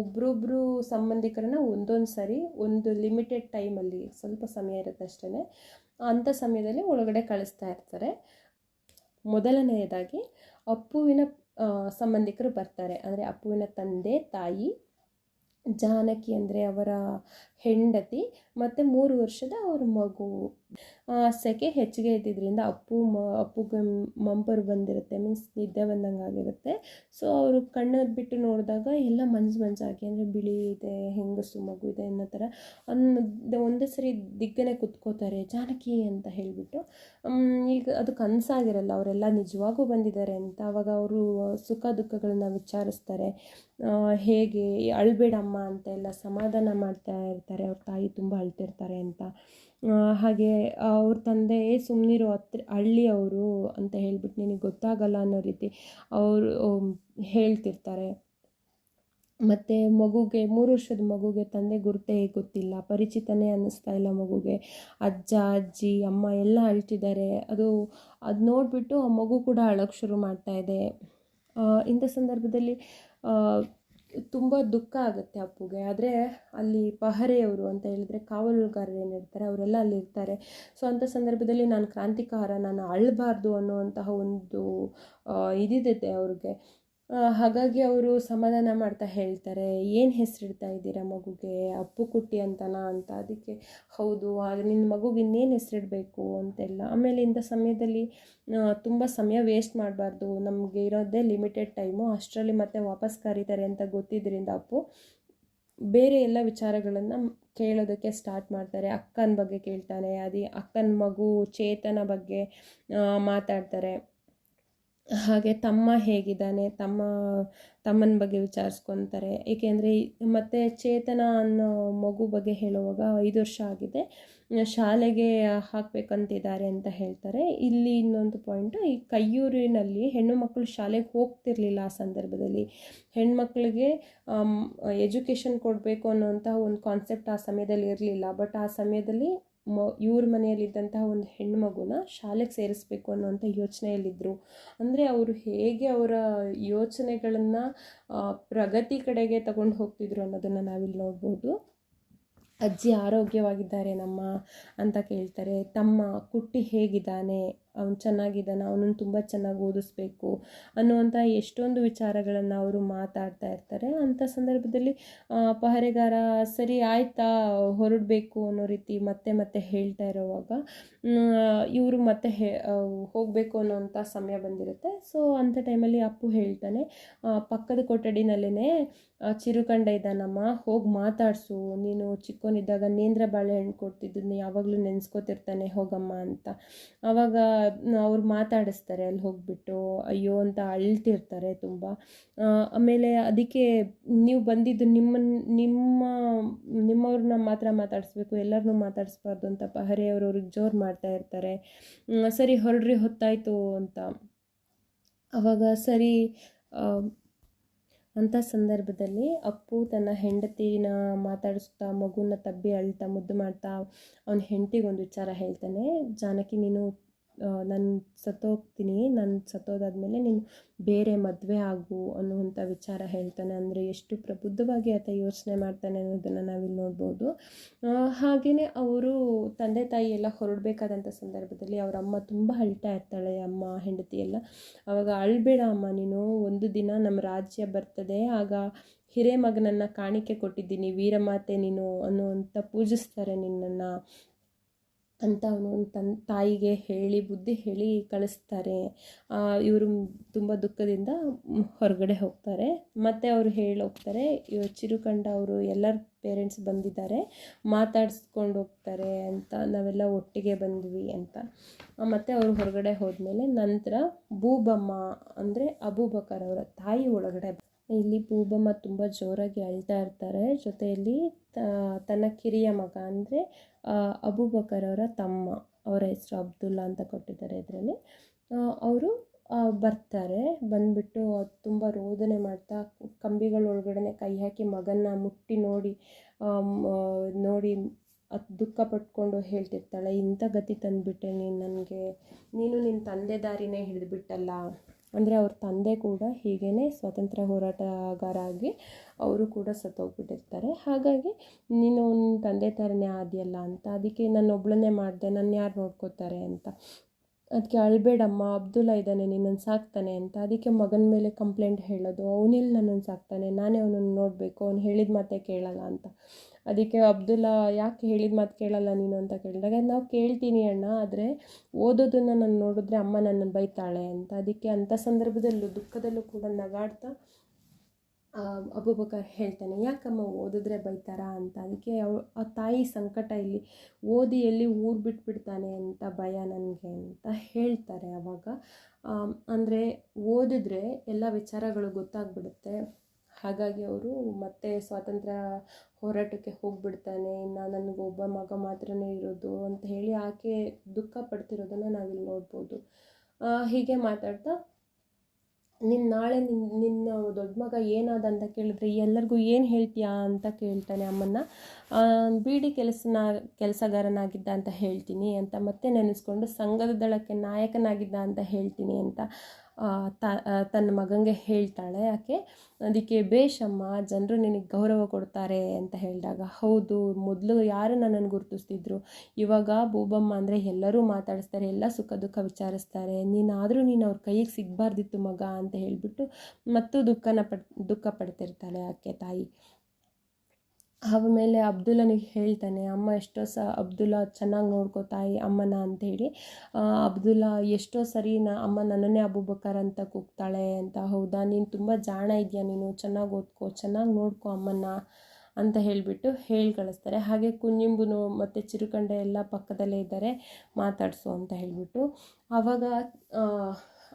ಒಬ್ರೊಬ್ಬರು ಸಂಬಂಧಿಕರನ್ನ ಒಂದೊಂದು ಸರಿ, ಒಂದು ಲಿಮಿಟೆಡ್ ಟೈಮಲ್ಲಿ, ಸ್ವಲ್ಪ ಸಮಯ ಇರುತ್ತೆ ಅಷ್ಟೇ ಅಂಥ ಸಮಯದಲ್ಲಿ ಒಳಗಡೆ ಕಳಿಸ್ತಾ ಇರ್ತಾರೆ. ಮೊದಲನೆಯದಾಗಿ, ಅಪ್ಪುವಿನ ಸಂಬಂಧಿಕರು ಬರ್ತಾರೆ. ಅಂದರೆ ಅಪ್ಪುವಿನ ತಂದೆ ತಾಯಿ ಜಾನಕಿ ಅಂದರೆ ಅವರ ಹೆಂಡತಿ ಮತ್ತು ಮೂರು ವರ್ಷದ ಅವ್ರ ಮಗು. ಸೆಕೆ ಹೆಚ್ಚಿಗೆ ಇದ್ದಿದ್ದರಿಂದ ಅಪ್ಪು ಮ ಅಪ್ಪುಗೆ ಮಂಪರು ಬಂದಿರುತ್ತೆ ಮೀನ್ಸ್ ನಿದ್ದೆ ಬಂದಂಗೆ ಆಗಿರುತ್ತೆ. ಸೊ ಅವರು ಕಣ್ಣು ಬಿಟ್ಟು ನೋಡಿದಾಗ ಎಲ್ಲ ಮಂಜು ಮಂಜಾಗಿ ಅಂದರೆ ಬಿಳಿ ಇದೆ, ಹೆಂಗಸು, ಮಗು ಇದೆ ಅನ್ನೋ ಥರ ಅನ್ನೋದು, ಒಂದೇ ಸರಿ ದಿಗ್ಗನೆ ಕುತ್ಕೋತಾರೆ, ಜಾನಕಿ ಅಂತ ಹೇಳಿಬಿಟ್ಟು. ಈಗ ಅದು ಕನಸಾಗಿರಲ್ಲ ಅವರೆಲ್ಲ ನಿಜವಾಗೂ ಬಂದಿದ್ದಾರೆ ಅಂತ. ಅವಾಗ ಅವರು ಸುಖ ದುಃಖಗಳನ್ನ ವಿಚಾರಿಸ್ತಾರೆ. ಹೇಗೆ, ಅಳ್ಬೇಡಮ್ಮ ಅಂತ ಎಲ್ಲ ಸಮಾಧಾನ ಮಾಡ್ತಾ ಇರ್ತಾರೆ. ಅವ್ರ ತಾಯಿ ತುಂಬ ಅಳ್ತಿರ್ತಾರೆ ಅಂತ. ಹಾಗೆ ಅವ್ರ ತಂದೆ ಸುಮ್ಮನಿರು ಹತ್ರ ಹಳ್ಳಿ ಅವರು ಅಂತ ಹೇಳ್ಬಿಟ್ಟು ನಿನಗೆ ಗೊತ್ತಾಗಲ್ಲ ಅನ್ನೋ ರೀತಿ ಅವರು ಹೇಳ್ತಿರ್ತಾರೆ. ಮತ್ತು ಮಗುಗೆ, ಮೂರು ವರ್ಷದ ಮಗುಗೆ ತಂದೆ ಗುರುತೇ ಗೊತ್ತಿಲ್ಲ, ಪರಿಚಿತನೇ ಅನ್ನಿಸ್ತಾ ಇಲ್ಲ ಮಗುಗೆ. ಅಜ್ಜ, ಅಜ್ಜಿ, ಅಮ್ಮ ಎಲ್ಲ ಅಳ್ತಿದ್ದಾರೆ. ಅದು ಅದು ನೋಡಿಬಿಟ್ಟು ಆ ಮಗು ಕೂಡ ಅಳೋಕ್ಕೆ ಶುರು ಮಾಡ್ತಾ ಇದೆ. ಇಂಥ ಸಂದರ್ಭದಲ್ಲಿ ತುಂಬ ದುಃಖ ಆಗುತ್ತೆ ಅಪ್ಪುಗೆ. ಆದರೆ ಅಲ್ಲಿ ಪಹರೆಯವರು ಅಂತ ಹೇಳಿದ್ರೆ ಕಾವಲುಗಾರರು ಏನಿರ್ತಾರೆ ಅವರೆಲ್ಲ ಅಲ್ಲಿ ಇರ್ತಾರೆ. ಸೊ ಅಂಥ ಸಂದರ್ಭದಲ್ಲಿ ನಾನು ಕ್ರಾಂತಿಕಾರ, ನಾನು ಅಳಬಾರ್ದು ಅನ್ನುವಂತಹ ಒಂದು ಇದಿದೆ ಅವ್ರಿಗೆ. ಹಾಗಾಗಿ ಅವರು ಸಮಾಧಾನ ಮಾಡ್ತಾ ಹೇಳ್ತಾರೆ, ಏನು ಹೆಸರಿಡ್ತಾ ಇದ್ದೀರಾ ಮಗುಗೆ? ಅಪ್ಪು ಕುಟ್ಟಿ ಅಂತನಾ? ಅಂತ. ಅದಕ್ಕೆ, ಹೌದು ಆದರೆ ನಿನ್ನ ಮಗುಗೆ ಇನ್ನೇನು ಹೆಸರಿಡಬೇಕು? ಅಂತೆಲ್ಲ. ಆಮೇಲೆ ಇಂಥ ಸಮಯದಲ್ಲಿ ತುಂಬ ಸಮಯ ವೇಸ್ಟ್ ಮಾಡಬಾರ್ದು. ನಮಗೆ ಇರೋದೇ ಲಿಮಿಟೆಡ್ ಟೈಮು. ಅಷ್ಟರಲ್ಲಿ ಮತ್ತೆ ವಾಪಸ್ ಕರೀತಾರೆ ಅಂತ ಗೊತ್ತಿದ್ದರಿಂದ ಅಪ್ಪು ಬೇರೆ ಎಲ್ಲ ವಿಚಾರಗಳನ್ನು ಕೇಳೋದಕ್ಕೆ ಸ್ಟಾರ್ಟ್ ಮಾಡ್ತಾರೆ. ಅಕ್ಕನ ಬಗ್ಗೆ ಕೇಳ್ತಾನೆ, ಅದೇ ಅಕ್ಕನ ಮಗು ಚೇತನ ಬಗ್ಗೆ ಮಾತಾಡ್ತಾರೆ. ಹಾಗೆ ತಮ್ಮ ಹೇಗಿದ್ದಾನೆ, ತಮ್ಮ, ತಮ್ಮನ ಬಗ್ಗೆ ವಿಚಾರಿಸ್ಕೊತಾರೆ. ಏಕೆಂದರೆ ಮತ್ತು ಚೇತನ ಅನ್ನೋ ಮಗು ಬಗ್ಗೆ ಹೇಳುವಾಗ ಐದು ವರ್ಷ ಆಗಿದೆ. ಶಾಲೆಗೆ ಹಾಕಬೇಕಂತಿದ್ದಾರೆ ಅಂತ ಹೇಳ್ತಾರೆ. ಇಲ್ಲಿ ಇನ್ನೊಂದು ಪಾಯಿಂಟು ಈ ಕೈಯೂರಿನಲ್ಲಿ ಹೆಣ್ಣು ಮಕ್ಕಳು ಶಾಲೆಗೆ ಹೋಗ್ತಿರ್ಲಿಲ್ಲ ಆ ಸಂದರ್ಭದಲ್ಲಿ. ಹೆಣ್ಮಕ್ಳಿಗೆ ಎಜುಕೇಷನ್ ಕೊಡಬೇಕು ಅನ್ನೋಂಥ ಒಂದು ಕಾನ್ಸೆಪ್ಟ್ ಆ ಸಮಯದಲ್ಲಿ ಇರಲಿಲ್ಲ. ಬಟ್ ಆ ಸಮಯದಲ್ಲಿ ಮ, ಇವ್ರ ಮನೆಯಲ್ಲಿದ್ದಂತಹ ಒಂದು ಹೆಣ್ಣು ಮಗುನ ಶಾಲೆಗೆ ಸೇರಿಸ್ಬೇಕು ಅನ್ನುವಂಥ ಯೋಚನೆಯಲ್ಲಿದ್ದರು ಅಂದರೆ ಅವರು ಹೇಗೆ ಅವರ ಯೋಚನೆಗಳನ್ನು ಪ್ರಗತಿ ಕಡೆಗೆ ತಗೊಂಡು ಹೋಗ್ತಿದ್ರು ಅನ್ನೋದನ್ನು ನಾವಿಲ್ಲಿ ನೋಡ್ಬೋದು. ಅಜ್ಜಿ ಆರೋಗ್ಯವಾಗಿದ್ದಾರೆ ನಮ್ಮ ಅಂತ ಕೇಳ್ತಾರೆ. ತಮ್ಮ ಕುಟ್ಟಿ ಹೇಗಿದ್ದಾನೆ? ಅವನು ಚೆನ್ನಾಗಿದ್ದಾನೆ, ಅವನನ್ನು ತುಂಬ ಚೆನ್ನಾಗಿ ಓದಿಸ್ಬೇಕು ಅನ್ನುವಂಥ ಎಷ್ಟೊಂದು ವಿಚಾರಗಳನ್ನು ಅವರು ಮಾತಾಡ್ತಾ ಇರ್ತಾರೆ. ಅಂಥ ಸಂದರ್ಭದಲ್ಲಿ ಪಹರೆಗಾರ ಸರಿ ಆಯ್ತಾ, ಹೊರಡಬೇಕು ಅನ್ನೋ ರೀತಿ ಮತ್ತೆ ಮತ್ತೆ ಹೇಳ್ತಾ ಇರೋವಾಗ ಇವರು ಮತ್ತೆ ಹೇ ಹೋಗಬೇಕು ಅನ್ನೋಂಥ ಸಮಯ ಬಂದಿರುತ್ತೆ. ಸೊ ಅಂಥ ಟೈಮಲ್ಲಿ ಅಪ್ಪು ಹೇಳ್ತಾನೆ ಪಕ್ಕದ ಕೊಠಡಿನಲ್ಲೇ ಚಿರುಕಂಡ ಇದ್ದಾನಮ್ಮ, ಹೋಗಿ ಮಾತಾಡಿಸು. ನೀನು ಚಿಕ್ಕವನಿದ್ದಾಗ ನೇಂದ್ರ ಬಾಳೆಹಣ್ಣು ಕೊಡ್ತಿದ್ದನ್ನ ಯಾವಾಗಲೂ ನೆನೆಸ್ಕೋತಿರ್ತಾನೆ, ಹೋಗಮ್ಮ ಅಂತ. ಆವಾಗ ಅವ್ರು ಮಾತಾಡಿಸ್ತಾರೆ ಅಲ್ಲಿ ಹೋಗ್ಬಿಟ್ಟು, ಅಯ್ಯೋ ಅಂತ ಅಳ್ತಿರ್ತಾರೆ ತುಂಬ. ಆಮೇಲೆ ಅದಕ್ಕೆ ನೀವು ಬಂದಿದ್ದು ನಿಮ್ಮನ್ನ ನಿಮ್ಮ, ನಿಮ್ಮವ್ರನ್ನ ಮಾತ್ರ ಮಾತಾಡಿಸ್ಬೇಕು ಎಲ್ಲರನ್ನೂ ಮಾತಾಡಿಸ್ಬಾರ್ದು ಅಂತ ಪಹರೆಯವರು ಅವ್ರಿಗೆ ಜೋರು ಮಾಡ್ತಾ ಇರ್ತಾರೆ. ಸರಿ ಹೊರಡ್ರಿ, ಹೊತ್ತಾಯಿತು ಅಂತ. ಅವಾಗ ಸರಿ ಅಂಥ ಸಂದರ್ಭದಲ್ಲಿ ಅಪ್ಪು ತನ್ನ ಹೆಂಡತಿನ ಮಾತಾಡಿಸ್ತಾ ಮಗುನ ತಬ್ಬಿ ಅಳ್ತಾ, ಮುದ್ದು ಮಾಡ್ತಾ, ಅವನ ಹೆಂಡತಿಗೆ ಒಂದು ವಿಚಾರ ಹೇಳ್ತಾನೆ, ಜಾನಕಿ, ನೀನು ನಾನು ಸತ್ತೋಗ್ತೀನಿ, ನಾನು ಸತ್ತೋದಾದ್ಮೇಲೆ ನೀನು ಬೇರೆ ಮದುವೆ ಆಗು ಅನ್ನುವಂಥ ವಿಚಾರ ಹೇಳ್ತಾನೆ. ಅಂದರೆ ಎಷ್ಟು ಪ್ರಬುದ್ಧವಾಗಿ ಆತ ಯೋಚನೆ ಮಾಡ್ತಾನೆ ಅನ್ನೋದನ್ನು ನಾವಿಲ್ಲಿ ನೋಡ್ಬೋದು. ಹಾಗೆಯೇ ಅವರು ತಂದೆ ತಾಯಿ ಎಲ್ಲ ಹೊರಡಬೇಕಾದಂಥ ಸಂದರ್ಭದಲ್ಲಿ ಅವರ ಅಮ್ಮ ತುಂಬ ಅಳ್ತಾ ಇರ್ತಾಳೆ, ಅಮ್ಮ, ಹೆಂಡತಿ ಎಲ್ಲ. ಅವಾಗ, ಅಳ್ಬೇಡ ಅಮ್ಮ, ನೀನು ಒಂದು ದಿನ ನಮ್ಮ ರಾಜ್ಯ ಬರ್ತದೆ, ಆಗ ಹಿರೇಮಗನನ್ನು ಕಾಣಿಕೆ ಕೊಟ್ಟಿದ್ದೀನಿ, ವೀರಮಾತೆ ನೀನು ಅನ್ನುವಂಥ ಪೂಜಿಸ್ತಾರೆ ನಿನ್ನನ್ನು. ಅಂತ ಅವನು ತನ್ನ ತಾಯಿಗೆ ಹೇಳಿ, ಬುದ್ಧಿ ಹೇಳಿ ಕಳಿಸ್ತಾರೆ. ಇವರು ತುಂಬ ದುಃಖದಿಂದ ಹೊರಗಡೆ ಹೋಗ್ತಾರೆ. ಮತ್ತು ಅವರು ಹೇಳಿ ಹೋಗ್ತಾರೆ ಇವರು ಚಿರುಕಂಡ ಅವರು ಎಲ್ಲರ ಪೇರೆಂಟ್ಸ್ ಬಂದಿದ್ದಾರೆ, ಮಾತಾಡಿಸ್ಕೊಂಡು ಹೋಗ್ತಾರೆ ಅಂತ, ನಾವೆಲ್ಲ ಒಟ್ಟಿಗೆ ಬಂದ್ವಿ ಅಂತ. ಮತ್ತು ಅವರು ಹೊರಗಡೆ ಹೋದ್ಮೇಲೆ ನಂತರ ಬೂಬಮ್ಮ ಅಂದರೆ ಅಬೂಬಕರ್ ಅವರ ತಾಯಿ ಒಳಗಡೆ ಇಲ್ಲಿ ಪೂಬಮ್ಮ ತುಂಬ ಜೋರಾಗಿ ಅಳ್ತಾ ಇರ್ತಾರೆ. ಜೊತೆಯಲ್ಲಿ ತನ್ನ ಕಿರಿಯ ಮಗ ಅಂದರೆ ಅಬೂಬಕರ್ ಅವರ ತಮ್ಮ. ಅವರ ಹೆಸರು ಅಬ್ದುಲ್ಲಾ ಅಂತ ಕೊಟ್ಟಿದ್ದಾರೆ ಇದರಲ್ಲಿ. ಅವರು ಬರ್ತಾರೆ. ಬಂದ್ಬಿಟ್ಟು ತುಂಬ ರೋದನೆ ಮಾಡ್ತಾ, ಕಂಬಿಗಳ ಒಳಗಡೆ ಕೈ ಹಾಕಿ ಮಗನ್ನ ಮುಟ್ಟಿ ನೋಡಿ ನೋಡಿ ದುಃಖ ಪಟ್ಕೊಂಡು ಹೇಳ್ತಿರ್ತಾಳೆ, ಇಂಥ ಗತಿ ತಂದುಬಿಟ್ಟೆ ನೀನು ನನಗೆ. ನೀನು ನಿನ್ನ ತಂದೆ ದಾರಿನೇ ಹಿಡಿದುಬಿಟ್ಟಲ್ಲ. ಅಂದರೆ ಅವ್ರ ತಂದೆ ಕೂಡ ಹೀಗೇ ಸ್ವಾತಂತ್ರ್ಯ ಹೋರಾಟಗಾರ ಆಗಿ ಅವರು ಕೂಡ ಸತ್ತೋಗ್ಬಿಟ್ಟಿರ್ತಾರೆ. ಹಾಗಾಗಿ ನೀನು ನಿನ್ನ ತಂದೆ ಥರನೇ ಆದಿಯಲ್ಲ ಅಂತ, ಅದಕ್ಕೆ ನಾನು ಒಬ್ಳನ್ನೇ ಮಾಡಿದೆ ನನ್ನ ಯಾರು ನೋಡ್ಕೋತಾರೆ ಅಂತ. ಅದಕ್ಕೆ ಅಳಬೇಡಮ್ಮ, ಅಬ್ದುಲ್ಲಾ ಇದ್ದಾನೆ ನಿನ್ನನ್ನು ಸಾಕ್ತಾನೆ ಅಂತ. ಅದಕ್ಕೆ ಮಗನ ಮೇಲೆ ಕಂಪ್ಲೇಂಟ್ ಹೇಳೋದು ಅವನಿಲ್ಲಿ ನನ್ನನ್ನು ಸಾಕ್ತಾನೆ? ನಾನೇ ಅವನನ್ನು ನೋಡಬೇಕು, ಅವ್ನು ಹೇಳಿದ ಮಾತೇ ಕೇಳಲ್ಲ ಅಂತ. ಅದಕ್ಕೆ ಅಬ್ದುಲ್ಲಾ ಯಾಕೆ ಹೇಳಿದ ಮಾತು ಕೇಳಲ್ಲ ನೀನು ಅಂತ ಕೇಳಿದಾಗ, ನಾವು ಕೇಳ್ತೀನಿ ಅಣ್ಣ, ಆದರೆ ಓದೋದನ್ನು ನಾನು ನೋಡಿದ್ರೆ ಅಮ್ಮ ನನ್ನನ್ನು ಬೈತಾಳೆ ಅಂತ. ಅದಕ್ಕೆ ಅಂಥ ಸಂದರ್ಭದಲ್ಲೂ, ದುಃಖದಲ್ಲೂ ಕೂಡ ನಗಾಡ್ತಾ ಅಬೂಬಕರ್ ಹೇಳ್ತಾನೆ, ಯಾಕಮ್ಮ ಓದಿದ್ರೆ ಬೈತಾರಾ ಅಂತ? ಅದಕ್ಕೆ ಆ ತಾಯಿ ಸಂಕಟ ಇಲ್ಲಿ, ಓದಿ ಎಲ್ಲಿ ಊರು ಬಿಟ್ಬಿಡ್ತಾನೆ ಅಂತ ಭಯ ನನಗೆ ಅಂತ ಹೇಳ್ತಾರೆ ಆವಾಗ ಅಂದರೆ ಓದಿದ್ರೆ ಎಲ್ಲ ವಿಚಾರಗಳು ಗೊತ್ತಾಗ್ಬಿಡುತ್ತೆ. ಹಾಗಾಗಿ ಅವರು ಮತ್ತೆ ಸ್ವಾತಂತ್ರ್ಯ ಹೋರಾಟಕ್ಕೆ ಹೋಗ್ಬಿಡ್ತಾನೆ, ಇನ್ನು ಒಬ್ಬ ಮಗ ಮಾತ್ರನೇ ಇರೋದು ಅಂತ ಹೇಳಿ ಆಕೆ ದುಃಖ ಪಡ್ತಿರೋದನ್ನು ನಾವಿಲ್ಲಿ ನೋಡ್ಬೋದು. ಹೀಗೆ ಮಾತಾಡ್ತಾ ನಿನ್ನ ನಾಳೆ ನಿನ್ನ ನಿನ್ನ ದೊಡ್ಡ ಮಗ ಏನಾದ ಅಂತ ಕೇಳಿದ್ರೆ ಎಲ್ಲರಿಗೂ ಏನು ಹೇಳ್ತೀಯಾ ಅಂತ ಕೇಳ್ತಾನೆ ಅಮ್ಮನ್ನ. ಬೀಡಿ ಕೆಲಸನ, ಕೆಲಸಗಾರನಾಗಿದ್ದ ಅಂತ ಹೇಳ್ತೀನಿ ಅಂತ ಮತ್ತೆ ನೆನೆಸ್ಕೊಂಡು ಸಂಘದ ದಳಕ್ಕೆ ನಾಯಕನಾಗಿದ್ದ ಅಂತ ಹೇಳ್ತೀನಿ ಅಂತ. ತನ್ನ ಮಗನಿಗೆ ಹೇಳ್ತಾಳೆ, ಆಕೆ, ಅದಕ್ಕೆ ಬೇಷಮ್ಮ, ಜನರು ನಿನಗೆ ಗೌರವ ಕೊಡ್ತಾರೆ ಅಂತ ಹೇಳಿದಾಗ, ಹೌದು, ಮೊದಲು ಯಾರು ನನ್ನನ್ನು ಗುರುತಿಸ್ತಿದ್ರು? ಇವಾಗ ಬೂಬಮ್ಮ ಅಂದರೆ ಎಲ್ಲರೂ ಮಾತಾಡಿಸ್ತಾರೆ, ಎಲ್ಲ ಸುಖ ದುಃಖ ವಿಚಾರಿಸ್ತಾರೆ, ನೀನಾದರೂ ನೀನು ಅವ್ರ ಕೈಗೆ ಸಿಗಬಾರ್ದಿತ್ತು ಮಗ ಅಂತ ಹೇಳಿಬಿಟ್ಟು ಮತ್ತು ದುಃಖನ ಪಡ್, ದುಃಖ ಪಡ್ತಿರ್ತಾಳೆ ಆಕೆ ತಾಯಿ. ಆಮೇಲೆ ಅಬ್ದುಲ್ಲನಿಗೆ ಹೇಳ್ತಾನೆ, ಅಮ್ಮ, ಎಷ್ಟೋ ಸ ಅಬ್ದುಲ್ಲಾ ಚೆನ್ನಾಗಿ ನೋಡ್ಕೋ ತಾಯಿ ಅಮ್ಮನ ಹೇಳಿ ಅಬ್ದುಲ್ಲಾ, ಎಷ್ಟೋ ಸರಿ ನ, ಅಮ್ಮ ನನ್ನನ್ನೇ ಅಬೂಬಕರ್ ಅಂತ ಕೂಗ್ತಾಳೆ ಅಂತ, ಹೌದಾ? ನೀನು ತುಂಬ ಜಾಣ ಇದೆಯಾ ನೀನು? ಚೆನ್ನಾಗಿ ಓದ್ಕೋ, ಚೆನ್ನಾಗಿ ನೋಡ್ಕೋ ಅಮ್ಮನ್ನ ಅಂತ ಹೇಳಿಬಿಟ್ಟು ಹೇಳಿ ಕಳಿಸ್ತಾರೆ. ಹಾಗೆ ಕುಂಜಿಂಬುನು ಮತ್ತು ಚಿರುಕಂಡೆ ಎಲ್ಲ ಪಕ್ಕದಲ್ಲೇ ಇದ್ದಾರೆ, ಮಾತಾಡಿಸು ಅಂತ ಹೇಳಿಬಿಟ್ಟು. ಆವಾಗ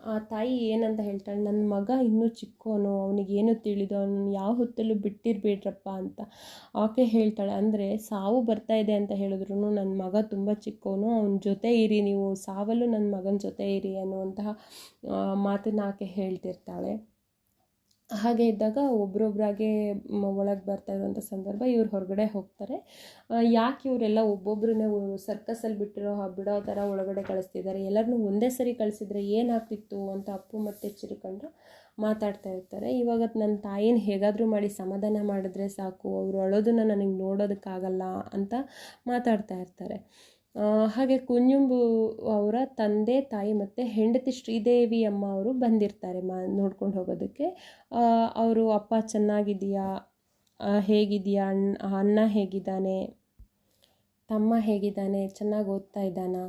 ಆ, ತಾಯಿ ಏನಂತ ಹೇಳ್ತಾಳೆ ನನ್ನ ಮಗ ಇನ್ನೂ ಚಿಕ್ಕೋನು ಅವನಿಗೇನು ತಿಳಿದು ಅವನು ಯಾವ ಹೊತ್ತಲ್ಲೂ ಬಿಟ್ಟಿರಬೇಡ್ರಪ್ಪ ಅಂತ. ಆಕೆ ಹೇಳ್ತಾಳೆ ಅಂದರೆ ಸಾವು ಬರ್ತಾ ಇದೆ ಅಂತ ಹೇಳಿದ್ರು ನನ್ನ ಮಗ ತುಂಬ ಚಿಕ್ಕವನು ಅವನ ಜೊತೆ ಇರಿ ನೀವು ಸಾವಲ್ಲೂ ನನ್ನ ಮಗನ ಜೊತೆ ಇರಿ ಅನ್ನುವಂತಹ ಮಾತನ್ನು ಆಕೆ ಹೇಳ್ತಿರ್ತಾಳೆ. ಹಾಗೆ ಇದ್ದಾಗ ಒಬ್ರೊಬ್ರಾಗೆ ಒಳಗೆ ಬರ್ತಾ ಇರುವಂಥ ಸಂದರ್ಭ ಇವ್ರು ಹೊರಗಡೆ ಹೋಗ್ತಾರೆ. ಯಾಕೆ ಇವರೆಲ್ಲ ಒಬ್ಬೊಬ್ಬರನ್ನೇ ಸರ್ಕಸಲ್ಲಿ ಬಿಟ್ಟಿರೋ ಬಿಡೋ ಥರ ಒಳಗಡೆ ಕಳಿಸ್ತಿದ್ದಾರೆ ಎಲ್ಲರನ್ನೂ ಒಂದೇ ಸರಿ ಕಳಿಸಿದ್ರೆ ಏನಾಗ್ತಿತ್ತು ಅಂತ ಅಪ್ಪು ಮತ್ತೆ ಚಿರುಕೊಂಡು ಮಾತಾಡ್ತಾ ಇರ್ತಾರೆ. ಇವಾಗ ನನ್ನ ತಾಯಿನ ಹೇಗಾದರೂ ಮಾಡಿ ಸಮಾಧಾನ ಮಾಡಿದ್ರೆ ಸಾಕು, ಅವರು ಅಳೋದನ್ನು ನನಗೆ ನೋಡೋದಕ್ಕಾಗಲ್ಲ ಅಂತ ಮಾತಾಡ್ತಾ ಇರ್ತಾರೆ. ಹಾಗೆ ಕುಂಜುಂಬು ಅವರ ತಂದೆ, ತಾಯಿ ಮತ್ತು ಹೆಂಡತಿ ಶ್ರೀದೇವಿ ಅಮ್ಮ ಅವರು ಬಂದಿರ್ತಾರೆ ಮಾ, ನೋಡ್ಕೊಂಡು ಹೋಗೋದಕ್ಕೆ. ಅವರು, ಅಪ್ಪ ಚೆನ್ನಾಗಿದೆಯಾ ಹೇಗಿದೆಯಾ ಅಣ್ಣ ಅಣ್ಣ ಹೇಗಿದ್ದಾನೆ? ತಮ್ಮ ಹೇಗಿದ್ದಾನೆ? ಚೆನ್ನಾಗಿ ಓದ್ತಾ ಇದ್ದಾನಾ?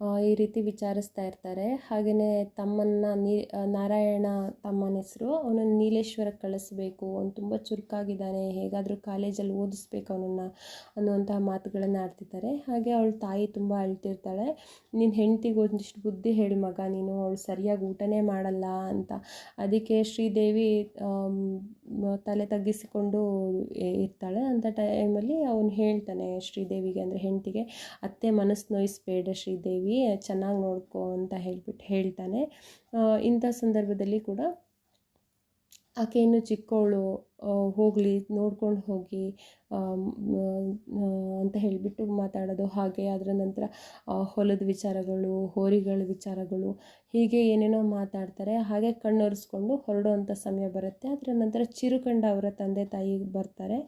ಈ ರೀತಿ ವಿಚಾರಿಸ್ತಾ ಇರ್ತಾರೆ. ಹಾಗೆಯೇ ತಮ್ಮನ್ನ ನೀ ನಾರಾಯಣ ತಮ್ಮನ ಹೆಸರು, ಅವನನ್ನು ನೀಲೇಶ್ವರಕ್ಕೆ ಕಳಿಸ್ಬೇಕು. ಅವನು ತುಂಬ ಚುರುಕಾಗಿದ್ದಾನೆ. ಹೇಗಾದರೂ ಕಾಲೇಜಲ್ಲಿ ಓದಿಸ್ಬೇಕು ಅವನನ್ನು ಅನ್ನುವಂತಹ ಮಾತುಗಳನ್ನು ಆಡ್ತಿದ್ದಾರೆ ಹಾಗೆ ಅವಳ ತಾಯಿ ತುಂಬ ಅಳ್ತಿರ್ತಾಳೆ. ನಿನ್ನ ಹೆಂಡ್ತಿಗೆ ಒಂದಿಷ್ಟು ಬುದ್ಧಿ ಹೇಳಿ ಮಗ. ನೀನು ಅವಳು ಸರಿಯಾಗಿ ಊಟನೇ ಮಾಡಲ್ಲ ಅಂತ. ಅದಕ್ಕೆ ಶ್ರೀದೇವಿ ತಲೆ ತಗ್ಗಿಸಿಕೊಂಡು ಇರ್ತಾಳೆ. ಅಂಥ ಟೈಮಲ್ಲಿ ಅವನು ಹೇಳ್ತಾನೆ ಶ್ರೀದೇವಿಗೆ, ಅಂದರೆ ಹೆಂಡ್ತಿಗೆ, ಅತ್ತೆ ಮನಸ್ಸು ನೋಯಿಸ್ಬೇಡ ಶ್ರೀದೇವಿ. ಚೆನ್ನಾಗಿ ನೋಡ್ಕೋ ಅಂತ ಹೇಳ್ಬಿಟ್ಟು ಹೇಳ್ತಾನೆ. ಇಂಥ ಸಂದರ್ಭದಲ್ಲಿ ಕೂಡ ಆಕೆ ಇನ್ನು ಚಿಕ್ಕವಳು ಹೋಗಲಿ, ನೋಡ್ಕೊಂಡು ಹೋಗಿ ಅಂತ ಹೇಳಿಬಿಟ್ಟು ಮಾತಾಡೋದು. ಹಾಗೆ ಅದರ ನಂತರ ಹೊಲದ ವಿಚಾರಗಳು, ಹೋರಿಗಳ ವಿಚಾರಗಳು, ಹೀಗೆ ಏನೇನೋ ಮಾತಾಡ್ತಾರೆ. ಹಾಗೆ ಕಣ್ಣೊರೆಸ್ಕೊಂಡು ಹೊರಡುವಂಥ ಸಮಯ ಬರುತ್ತೆ. ಅದರ ನಂತರ ಚಿರುಕಂಡ ಅವರ ತಂದೆ ತಾಯಿ ಬರ್ತಾರೆ.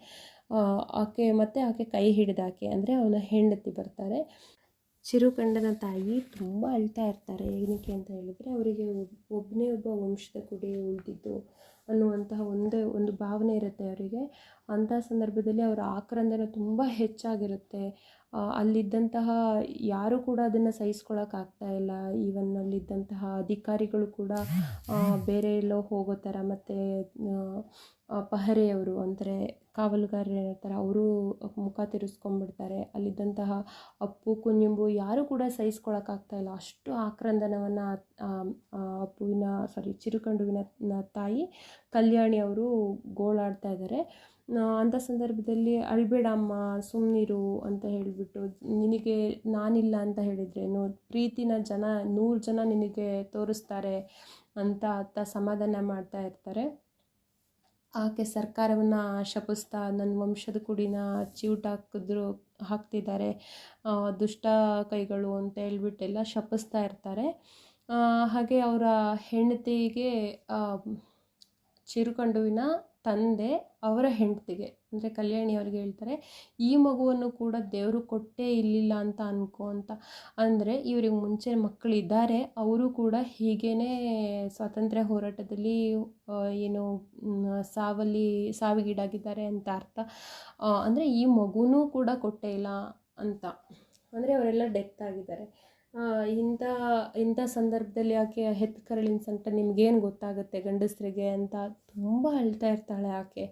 ಆಕೆ ಮತ್ತು ಆಕೆ ಕೈ ಹಿಡಿದಾಕೆ, ಅಂದರೆ ಅವನ ಹೆಂಡತಿ ಬರ್ತಾರೆ. ಚಿರುಕಂಡನ ತಾಯಿ ತುಂಬ ಅಳ್ತಾ ಇರ್ತಾರೆ ಏನಕ್ಕೆ ಅಂತ ಹೇಳಿದರೆ ಅವರಿಗೆ ಒಬ್ಬನೇ ಒಬ್ಬ ವಂಶದ ಕುಡಿ ಉಳಿದಿದ್ದು ಅನ್ನುವಂತಹ ಒಂದೇ ಒಂದು ಭಾವನೆ ಇರುತ್ತೆ ಅವರಿಗೆ. ಅಂಥ ಸಂದರ್ಭದಲ್ಲಿ ಅವರ ಆಕ್ರಂದನ ತುಂಬ ಹೆಚ್ಚಾಗಿರುತ್ತೆ. ಅಲ್ಲಿದ್ದಂತಹ ಯಾರು ಕೂಡ ಅದನ್ನು ಸಹಿಸ್ಕೊಳಕ್ಕಾಗ್ತಾ ಇಲ್ಲ. ಈವನ್ ಅಲ್ಲಿದ್ದಂತಹ ಅಧಿಕಾರಿಗಳು ಕೂಡ ಬೇರೆ ಎಲ್ಲೋ ಹೋಗೋ ಥರ ಮತ್ತು ಪಹರೆಯವರು ಅಂದರೆ ಕಾವಲುಗಾರರು ಥರ ಅವರು ಮುಖ ತಿರುಸ್ಕೊಂಡ್ಬಿಡ್ತಾರೆ. ಅಲ್ಲಿದ್ದಂತಹ ಅಪ್ಪು ಕುഞ്ഞുಂಬು ಯಾರೂ ಕೂಡ ಸಹಿಸ್ಕೊಳಕ್ಕಾಗ್ತಾ ಇಲ್ಲ. ಅಷ್ಟು ಆಕ್ರಂದನವನ್ನು ಅಪ್ಪುವಿನ ಸಾರಿ ಚಿರುಕಂಡುವಿನ ತಾಯಿ ಕಲ್ಯಾಣಿ ಅವರು ಗೋಳಾಡ್ತಾ ಇದ್ದಾರೆ ಅಂಥ ಸಂದರ್ಭದಲ್ಲಿ ಅಳ್ಬೇಡಮ್ಮ ಸುಮ್ಮನಿರು ಅಂತ ಹೇಳಿಬಿಟ್ಟು, ನಿನಗೆ ನಾನಿಲ್ಲ ಅಂತ ಹೇಳಿದ್ರೇನು ಪ್ರೀತಿನ ಜನ, ನೂರು ಜನ ನಿನಗೆ ತೋರಿಸ್ತಾರೆ ಅಂತ ಅತ್ತ ಸಮಾಧಾನ ಮಾಡ್ತಾ ಇರ್ತಾರೆ. ಆಕೆ ಸರ್ಕಾರವನ್ನು ಶಪಿಸ್ತಾ ನನ್ನ ವಂಶದ ಕುಡಿನ ಚಿವುಟ ಹಾಕಿದ್ರು, ಹಾಕ್ತಿದ್ದಾರೆ. ದುಷ್ಟ ಕೈಗಳು ಅಂತ ಹೇಳ್ಬಿಟ್ಟೆಲ್ಲ ಶಪಿಸ್ತಾ ಇರ್ತಾರೆ. ಹಾಗೆ ಅವರ ಹೆಂಡತಿಗೆ ಚಿರುಕಂಡುವಿನ ತಂದೆ ಅವರ ಹೆಂಡತಿಗೆ, ಅಂದರೆ ಕಲ್ಯಾಣಿ ಅವ್ರಿಗೆ ಹೇಳ್ತಾರೆ, ಈ ಮಗುವನ್ನು ಕೂಡ ದೇವರು ಕೊಟ್ಟೇ ಇರಲಿಲ್ಲ ಅಂತ ಅನ್ಕೋ ಅಂತ. ಅಂದರೆ ಇವ್ರಿಗೆ ಮುಂಚೆ ಮಕ್ಕಳಿದ್ದಾರೆ ಅವರು ಕೂಡ ಹೀಗೇ ಸ್ವಾತಂತ್ರ್ಯ ಹೋರಾಟದಲ್ಲಿ ಏನು ಸಾವಲ್ಲಿ, ಸಾವಿಗೀಡಾಗಿದ್ದಾರೆ ಅಂತ ಅರ್ಥ. ಅಂದರೆ ಈ ಮಗುನೂ ಕೂಡ ಕೊಟ್ಟೇ ಇಲ್ಲ ಅಂತ. ಅಂದರೆ ಅವರೆಲ್ಲ ಡೆತ್ ಆಗಿದ್ದಾರೆ. ಇಂಥ ಇಂಥ ಸಂದರ್ಭದಲ್ಲಿ ಆಕೆ ಹೆತ್ತು ಕರಳಿನ ಸಂಕಟ ನಿಮಗೇನು ಗೊತ್ತಾಗುತ್ತೆ ಗಂಡಸರಿಗೆ ಅಂತ ತುಂಬ ಅಳ್ತಾ ಇರ್ತಾಳೆ ಆಕೆ.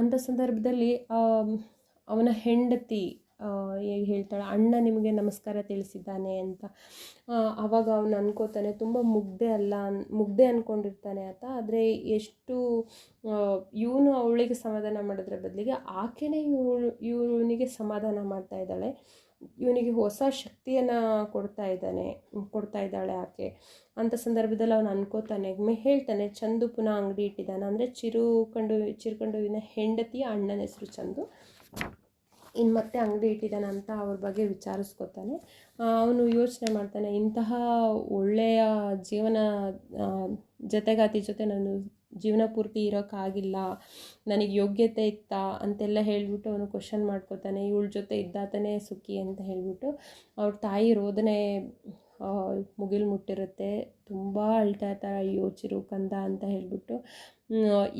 ಅಂಥ ಸಂದರ್ಭದಲ್ಲಿ ಅವನ ಹೆಂಡತಿ ಹೇಗೆ ಹೇಳ್ತಾಳೆ, ಅಣ್ಣ ನಿಮಗೆ ನಮಸ್ಕಾರ ತಿಳಿಸಿದ್ದಾನೆ ಅಂತ. ಆವಾಗ ಅವನು ಅನ್ಕೋತಾನೆ, ತುಂಬ ಮುಗ್ದೆ ಅಲ್ಲ ಅನ್ ಮುಗ್ದೆ ಅಂದ್ಕೊಂಡಿರ್ತಾನೆ ಆತ. ಆದರೆ ಎಷ್ಟು ಇವನು ಅವಳಿಗೆ ಸಮಾಧಾನ ಮಾಡೋದ್ರ ಬದಲಿಗೆ ಆಕೆನೇ ಇವಳು, ಇವನಿಗೆ ಸಮಾಧಾನ ಮಾಡ್ತಾ ಇದ್ದಾಳೆ. ಇವನಿಗೆ ಹೊಸ ಶಕ್ತಿಯನ್ನು ಕೊಡ್ತಾ ಇದ್ದಾನೆ, ಕೊಡ್ತಾ ಇದ್ದಾಳೆ ಆಕೆ. ಅಂತ ಸಂದರ್ಭದಲ್ಲಿ ಅವನು ಅನ್ಕೋತಾನೆ ಹೇಳ್ತಾನೆ, ಚಂದು ಪುನಃ ಅಂಗಡಿ ಇಟ್ಟಿದ್ದಾನೆ. ಅಂದರೆ ಚಿರು ಕಂಡು, ಚಿರುಕಂಡುವಿನ ಹೆಂಡತಿಯ ಅಣ್ಣನ ಹೆಸರು ಚಂದು. ಇನ್ನು ಮತ್ತೆ ಅಂಗಡಿ ಇಟ್ಟಿದ್ದಾನೆ ಅಂತ ಅವ್ರ ಬಗ್ಗೆ ವಿಚಾರಿಸ್ಕೊತಾನೆ. ಅವನು ಯೋಚನೆ ಮಾಡ್ತಾನೆ, ಇಂತಹ ಒಳ್ಳೆಯ ಜೀವನ ಜೊತೆಗಾತಿ ಜೊತೆ ನಾನು ಜೀವನ ಪೂರ್ತಿ ಇರೋಕ್ಕಾಗಿಲ್ಲ, ನನಗೆ ಯೋಗ್ಯತೆ ಇತ್ತಾ ಅಂತೆಲ್ಲ ಹೇಳಿಬಿಟ್ಟು ಅವನು ಕ್ವಶನ್ ಮಾಡ್ಕೋತಾನೆ, ಇವಳ ಜೊತೆ ಇದ್ದಾತನೇ ಸುಖಿ ಅಂತ ಹೇಳಿಬಿಟ್ಟು ಅವ್ರ ತಾಯಿ ರೋದನೆ ಮುಗಿಲು ಮುಟ್ಟಿರುತ್ತೆ. ತುಂಬ ಅಳ್ತಾ ಇರ್ತಾರೆ ಯೋಚಿರು ಚಿರು ಕಂದ ಅಂತ ಹೇಳಿಬಿಟ್ಟು.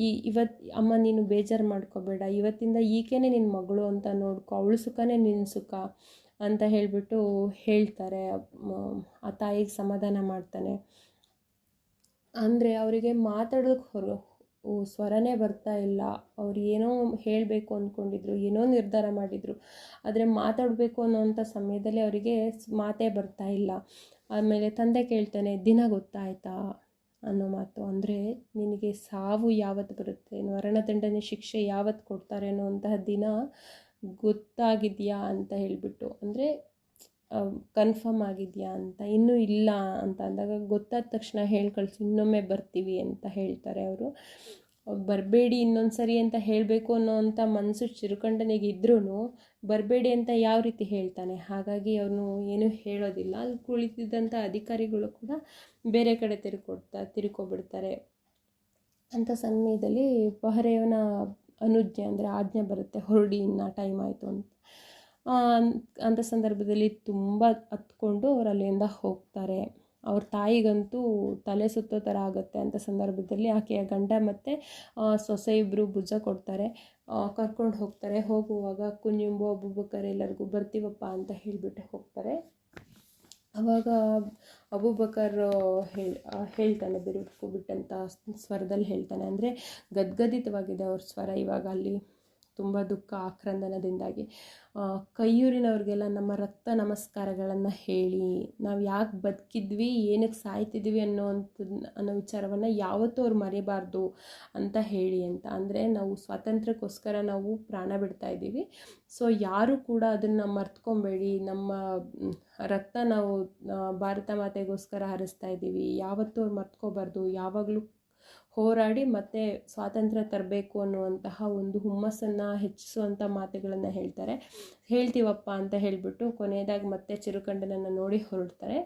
ಈ ಇವತ್ತು ಅಮ್ಮ ನೀನು ಬೇಜಾರು ಮಾಡ್ಕೋಬೇಡ, ಇವತ್ತಿಂದ ಈಕೆನೇ ನಿನ್ನ ಮಗಳು ಅಂತ ನೋಡ್ಕೊ, ಅವಳು ಸುಖನೇ ನಿನ್ನ ಸುಖ ಅಂತ ಹೇಳಿಬಿಟ್ಟು ಹೇಳ್ತಾರೆ. ಆ ತಾಯಿಗೆ ಸಮಾಧಾನ ಮಾಡ್ತಾನೆ. ಅಂದರೆ ಅವರಿಗೆ ಮಾತಾಡೋಕ್ಕೆ ಹೊರ ಸ್ವರನೇ ಬರ್ತಾ ಇಲ್ಲ. ಅವ್ರು ಏನೋ ಹೇಳಬೇಕು ಅಂದ್ಕೊಂಡಿದ್ರು, ಏನೋ ನಿರ್ಧಾರ ಮಾಡಿದರು. ಆದರೆ ಮಾತಾಡಬೇಕು ಅನ್ನೋವಂಥ ಸಮಯದಲ್ಲಿ ಅವರಿಗೆ ಮಾತೇ ಬರ್ತಾ ಇಲ್ಲ. ಆಮೇಲೆ ತಂದೆ ಕೇಳ್ತಾನೆ, ದಿನ ಗೊತ್ತಾಯ್ತಾ? ಅನ್ನೋ ಮಾತು. ಅಂದರೆ ನಿನಗೆ ಸಾವು ಯಾವತ್ತು ಬರುತ್ತೆ? ಮರಣದಂಡನೆ ಶಿಕ್ಷೆ ಯಾವತ್ತು ಕೊಡ್ತಾರೆ ಅನ್ನೋವಂತಹ ದಿನ ಗೊತ್ತಾಗಿದೆಯಾ ಅಂತ ಹೇಳಿಬಿಟ್ಟು. ಅಂದರೆ ಕನ್ಫರ್ಮ್ ಆಗಿದೆಯಾ ಅಂತ, ಇನ್ನೂ ಇಲ್ಲ ಅಂತ ಅಂದಾಗ ಗೊತ್ತಾದ ತಕ್ಷಣ ಹೇಳಿ ಇನ್ನೊಮ್ಮೆ ಬರ್ತೀವಿ ಅಂತ ಹೇಳ್ತಾರೆ ಅವರು. ಬರಬೇಡಿ ಇನ್ನೊಂದು ಸರಿ ಅಂತ ಹೇಳಬೇಕು ಅನ್ನೋವಂಥ ಮನಸ್ಸು ಚಿರುಕಂಡನಿಗೆ ಇದ್ರೂ ಬರಬೇಡಿ ಅಂತ ಯಾವ ರೀತಿ ಹೇಳ್ತಾನೆ? ಹಾಗಾಗಿ ಅವನು ಏನೂ ಹೇಳೋದಿಲ್ಲ. ಅಲ್ಲಿ ಕುಳಿತಿದ್ದಂಥ ಅಧಿಕಾರಿಗಳು ಕೂಡ ಬೇರೆ ಕಡೆ ತಿರ್ಕೊಡ್ತಾ, ತಿರ್ಕೊಬಿಡ್ತಾರೆ. ಅಂಥ ಸಮಯದಲ್ಲಿ ಪಹರೆಯವನ ಅನುಜ್ಞೆ ಅಂದರೆ ಆಜ್ಞೆ ಬರುತ್ತೆ, ಹೊರಡಿ, ಇನ್ನು ಟೈಮ್ ಆಯಿತು ಅಂತ. ಅಂಥ ಸಂದರ್ಭದಲ್ಲಿ ತುಂಬ ಹತ್ಕೊಂಡು ಅವ್ರು ಅಲ್ಲಿಂದ ಹೋಗ್ತಾರೆ. ಅವ್ರ ತಾಯಿಗಂತೂ ತಲೆ ಸುತ್ತೋ ಥರ ಆಗುತ್ತೆ ಅಂಥ ಸಂದರ್ಭದಲ್ಲಿ ಆಕೆಯ ಗಂಡ ಮತ್ತು ಸೊಸೆ ಇಬ್ಬರು ಭುಜ ಕೊಡ್ತಾರೆ. ಕರ್ಕೊಂಡು ಹೋಗ್ತಾರೆ. ಹೋಗುವಾಗ ಕುಂಜುಂಬು ಅಬೂಬಕರ್ ಎಲ್ಲರಿಗೂ ಬರ್ತೀವಪ್ಪ ಅಂತ ಹೇಳಿಬಿಟ್ಟು ಹೋಗ್ತಾರೆ. ಅವಾಗ ಅಬೂಬಕರ್ ಹೇಳಿ ಹೇಳ್ತಾನೆ ಬಿರುಕು ಬಿಟ್ಟಂಥ ಸ್ವರದಲ್ಲಿ ಹೇಳ್ತಾನೆ. ಅಂದರೆ ಗದ್ಗದಿತವಾಗಿದೆ ಅವ್ರ ಸ್ವರ ಇವಾಗ ಅಲ್ಲಿ. ತುಂಬ ದುಃಖ, ಆಕ್ರಂದನದಿಂದಾಗಿ ಕೈಯೂರಿನವ್ರಿಗೆಲ್ಲ ನಮ್ಮ ರಕ್ತ ನಮಸ್ಕಾರಗಳನ್ನು ಹೇಳಿ, ನಾವು ಯಾಕೆ ಬದುಕಿದ್ವಿ ಏನಕ್ಕೆ ಸಾಯ್ತಿದ್ವಿ ಅನ್ನೋವಂಥದ್ದು ಅನ್ನೋ ವಿಚಾರವನ್ನು ಯಾವತ್ತೂ ಅವ್ರು ಮರಿಬಾರ್ದು ಅಂತ ಹೇಳಿ ಅಂತ. ಅಂದರೆ ನಾವು ಸ್ವಾತಂತ್ರ್ಯಕ್ಕೋಸ್ಕರ ನಾವು ಪ್ರಾಣ ಬಿಡ್ತಾ ಇದ್ದೀವಿ. ಸೊ, ಯಾರು ಕೂಡ ಅದನ್ನು ಮರ್ತ್ಕೊಬೇಡಿ. ನಮ್ಮ ರಕ್ತ ನಾವು ಭಾರತ ಮಾತೆಗೋಸ್ಕರ ಹರಿಸ್ತಾ ಇದ್ದೀವಿ. ಯಾವತ್ತೂ ಅವ್ರು ಮರ್ತ್ಕೋಬಾರ್ದು. ಯಾವಾಗಲೂ ಹೋರಾಡಿ ಮತ್ತೆ ಸ್ವಾತಂತ್ರ್ಯ ತರಬೇಕು ಅನ್ನುವಂತಹ ಒಂದು ಹುಮ್ಮಸ್ಸನ್ನು ಹೆಚ್ಚಿಸುವಂಥ ಮಾತುಗಳನ್ನು ಹೇಳ್ತಾರೆ. ಹೇಳ್ತೀವಪ್ಪ ಅಂತ ಹೇಳಿಬಿಟ್ಟು ಕೊನೆಯದಾಗಿ ಮತ್ತೆ ಚಿರುಕಂಡನನ್ನು ನೋಡಿ ಹೊರಡ್ತಾರೆ.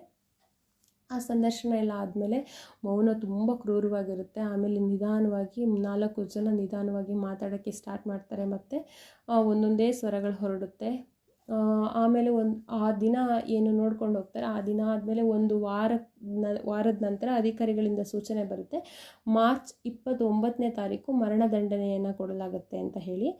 ಆ ಸಂದರ್ಶನ ಎಲ್ಲ ಆದಮೇಲೆ ಮೌನ ತುಂಬ ಕ್ರೂರವಾಗಿರುತ್ತೆ. ಆಮೇಲೆ ನಿಧಾನವಾಗಿ ನಾಲ್ಕು ಜನ ನಿಧಾನವಾಗಿ ಮಾತಾಡೋಕ್ಕೆ ಸ್ಟಾರ್ಟ್ ಮಾಡ್ತಾರೆ ಮತ್ತು ಒಂದೊಂದೇ ಸ್ವರಗಳು ಹೊರಡುತ್ತೆ. ಆಮೇಲೆ ಒಂದು, ಆ ದಿನ ಏನು ನೋಡ್ಕೊಂಡು ಹೋಗ್ತಾರೆ, ಆ ದಿನ ಆದಮೇಲೆ ಒಂದು ವಾರ ವಾರದ ನಂತರ ಅಧಿಕಾರಿಗಳಿಂದ ಸೂಚನೆ ಬರುತ್ತೆ, ಮಾರ್ಚ್ ಇಪ್ಪತ್ತೊಂಬತ್ತನೇ ತಾರೀಕು ಮರಣದಂಡನೆಯನ್ನು ಕೊಡಲಾಗುತ್ತೆ ಅಂತ ಹೇಳಿ.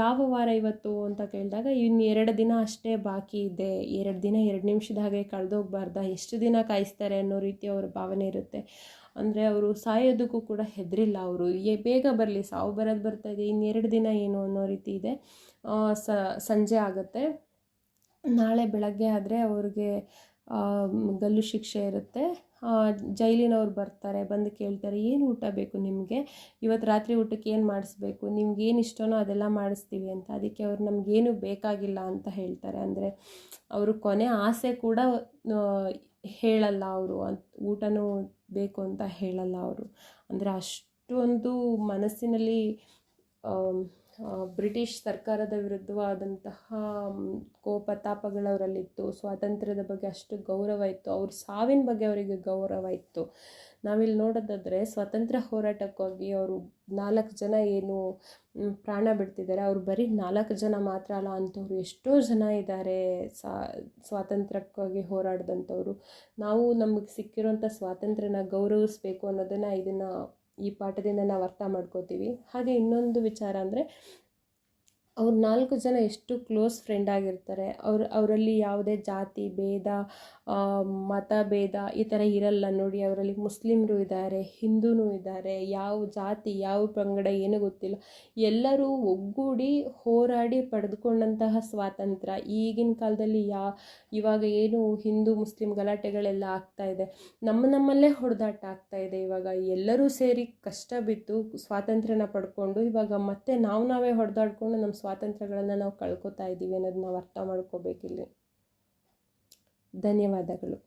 ಯಾವ ವಾರ ಇವತ್ತು ಅಂತ ಕೇಳಿದಾಗ ಇನ್ನು ಎರಡು ದಿನ ಅಷ್ಟೇ ಬಾಕಿ ಇದೆ, ಎರಡು ದಿನ, ಎರಡು ನಿಮಿಷದ ಹಾಗೆ ಕಳೆದೋಗ್ಬಾರ್ದ, ಎಷ್ಟು ದಿನ ಕಾಯಿಸ್ತಾರೆ ಅನ್ನೋ ರೀತಿ ಅವರ ಭಾವನೆ ಇರುತ್ತೆ. ಅಂದರೆ ಅವರು ಸಾಯೋದಕ್ಕೂ ಕೂಡ ಹೆದರಿಲ್ಲ ಅವರು. ಏ, ಬೇಗ ಬರಲಿ, ಸಾವು ಬರೋದು ಬರ್ತಾ ಇದೆ, ಇನ್ನೆರಡು ದಿನ ಏನು ಅನ್ನೋ ರೀತಿ ಇದೆ. ಸಂಜೆ ಆಗುತ್ತೆ. ನಾಳೆ ಬೆಳಗ್ಗೆ ಆದರೆ ಅವ್ರಿಗೆ ಗಲ್ಲು ಶಿಕ್ಷೆ ಇರುತ್ತೆ. ಜೈಲಿನವ್ರು ಬರ್ತಾರೆ, ಬಂದು ಕೇಳ್ತಾರೆ, ಏನು ಊಟ ಬೇಕು ನಿಮಗೆ? ಇವತ್ತು ರಾತ್ರಿ ಊಟಕ್ಕೆ ಏನು ಮಾಡಿಸ್ಬೇಕು? ನಿಮ್ಗೆ ಏನು ಇಷ್ಟನೋ ಅದೆಲ್ಲ ಮಾಡಿಸ್ತೀವಿ ಅಂತ. ಅದಕ್ಕೆ ಅವ್ರು ನಮಗೇನು ಬೇಕಾಗಿಲ್ಲ ಅಂತ ಹೇಳ್ತಾರೆ. ಅಂದರೆ ಅವರು ಕೊನೆ ಆಸೆ ಕೂಡ ಹೇಳಲ್ಲ ಅವರು. ಊಟನೂ ಬೇಕು ಅಂತ ಹೇಳಲ್ಲ ಅವರು. ಅಂದರೆ ಅಷ್ಟೊಂದು ಮನಸ್ಸಿನಲ್ಲಿ ಬ್ರಿಟಿಷ್ ಸರ್ಕಾರದ ವಿರುದ್ಧವಾದಂತಹ ಕೋಪ ತಾಪಗಳವರಲ್ಲಿತ್ತು ಸ್ವಾತಂತ್ರ್ಯದ ಬಗ್ಗೆ ಅಷ್ಟು ಗೌರವ ಇತ್ತು, ಅವ್ರ ಸಾವಿನ ಬಗ್ಗೆ ಅವರಿಗೆ ಗೌರವ ಇತ್ತು. ನಾವಿಲ್ಲಿ ನೋಡೋದಾದರೆ ಸ್ವಾತಂತ್ರ್ಯ ಹೋರಾಟಕ್ಕಾಗಿ ಅವರು ನಾಲ್ಕು ಜನ ಏನು ಪ್ರಾಣ ಬಿಡ್ತಿದ್ದಾರೆ. ಅವರು ಬರೀ ನಾಲ್ಕು ಜನ ಮಾತ್ರ ಅಲ್ಲ, ಅಂಥವ್ರು ಎಷ್ಟೋ ಜನ ಇದ್ದಾರೆ ಸಾ ಸ್ವಾತಂತ್ರ್ಯಕ್ಕಾಗಿ ಹೋರಾಡಿದಂಥವ್ರು. ನಾವು ನಮಗೆ ಸಿಕ್ಕಿರೋಂಥ ಸ್ವಾತಂತ್ರ್ಯನ ಗೌರವಿಸ್ಬೇಕು ಅನ್ನೋದನ್ನು ಇದನ್ನು ಈ ಪಾಠದಿಂದ ನಾವು ಅರ್ಥ ಮಾಡ್ಕೋತೀವಿ. ಹಾಗೆ ಇನ್ನೊಂದು ವಿಚಾರ ಅಂದರೆ ಅವ್ರು ನಾಲ್ಕು ಜನ ಎಷ್ಟು ಕ್ಲೋಸ್ ಫ್ರೆಂಡ್ ಆಗಿರ್ತಾರೆ ಅವ್ರು ಅವರಲ್ಲಿ ಯಾವುದೇ ಜಾತಿ ಭೇದ ಆ, ಮತ ಭೇದ ಈ ಥರ ಇರಲ್ಲ ನೋಡಿ. ಅವರಲ್ಲಿ ಮುಸ್ಲಿಮರು ಇದ್ದಾರೆ ಹಿಂದೂನೂ ಇದ್ದಾರೆ ಯಾವ ಜಾತಿ ಯಾವ ಪಂಗಡ ಏನೂ ಗೊತ್ತಿಲ್ಲ. ಎಲ್ಲರೂ ಒಗ್ಗೂಡಿ ಹೋರಾಡಿ ಪಡೆದುಕೊಂಡಂತಹ ಸ್ವಾತಂತ್ರ್ಯ. ಈಗಿನ ಕಾಲದಲ್ಲಿ ಯಾ ಇವಾಗ ಏನು ಹಿಂದೂ ಮುಸ್ಲಿಂ ಗಲಾಟೆಗಳೆಲ್ಲ ಆಗ್ತಾ ಇದೆ. ನಮ್ಮ ನಮ್ಮಲ್ಲೇ ಹೊಡೆದಾಟ ಆಗ್ತಾ ಇದೆ ಇವಾಗ. ಎಲ್ಲರೂ ಸೇರಿ ಕಷ್ಟ ಬಿದ್ದು ಸ್ವಾತಂತ್ರ್ಯನ ಪಡ್ಕೊಂಡು ಇವಾಗ ಮತ್ತೆ ನಾವು ನಾವೇ ಹೊಡೆದಾಡ್ಕೊಂಡು ನಮ್ಮ ಸ್ವಾತಂತ್ರ್ಯಗಳನ್ನು ನಾವು ಕಳ್ಕೊತಾ ಇದ್ದೀವಿ ಅನ್ನೋದನ್ನ ನಾವು ಅರ್ಥ ಮಾಡ್ಕೋಬೇಕಿಲ್ಲಿ. ಧನ್ಯವಾದಗಳು.